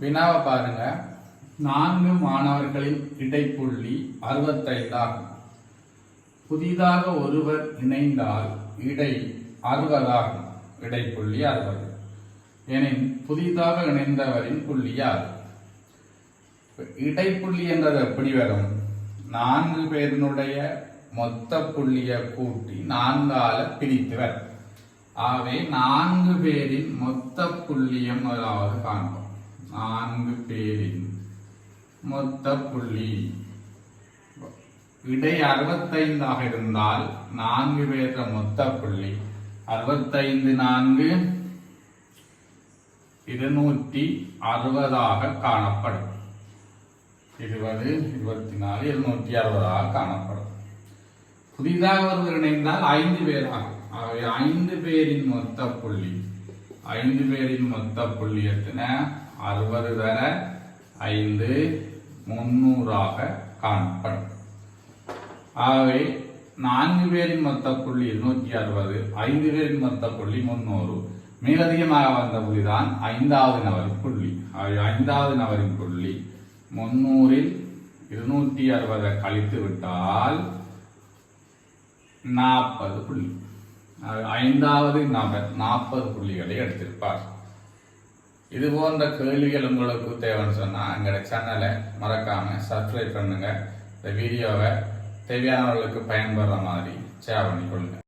வினாவை பாருங்க. நான்கு மாணவர்களின் இடைப்புள்ளி அறுபத்தைந்தாகும் புதிதாக ஒருவர் இணைந்தால் இடை அறுபதாகும் இடைப்புள்ளி அறுபது. எனின் புதிதாக இணைந்தவரின் புள்ளி யார் இடைப்புள்ளி என்றது எப்படி வரும்? நான்கு பேரினுடைய மொத்த புள்ளியை கூட்டி நான்கால பிரித்துவர் ஆகவே நான்கு பேரின் மொத்த புள்ளியம் முதலாவது காண்போம். நான்கு பேரின் மொத்த புள்ளி. இடை அறுபத்தைந்தாக இருந்தால் நான்கு பேர மொத்த புள்ளி. அறுபத்தைந்து நான்கு இருநூற்றி அறுபதாக காணப்படும். இருபது இருபத்தி நாலு இருநூற்றி அறுபதாக காணப்படும். புதிதாக ஒருவர் இணைந்தால் ஐந்து பேர் ஆகும் ஆகவே ஐந்து பேரின் மொத்த புள்ளி. ஐந்து பேரின் மொத்த புள்ளி எத்தனை அறுபது தர ஐந்து முன்னூறாக காணப்படும். ஆகவே நான்கு பேரின் மொத்த புள்ளி இருநூத்தி அறுபது ஐந்து பேரின் மொத்த புள்ளி முன்னூறு. மேலதிகமாக வந்த புள்ளிதான் ஐந்தாவது நபர் புள்ளி. ஐந்தாவது நபரின் புள்ளி முன்னூறில் இருநூற்றி அறுபதை கழித்து விட்டால் நாற்பது புள்ளி. ஐந்தாவது நபர் நாற்பது புள்ளிகளை எடுத்திருப்பார். இது போன்ற கேள்விகள் உங்களுக்கு தேவைன்னு சொன்னால் எங்களோட சேனலை மறக்காம சப்ஸ்கிரைப் பண்ணுங்க. இந்த வீடியோவை தேவையானவர்களுக்கு பயன்படுற மாதிரி ஷேர் பண்ணிக்கொள்ளுங்கள்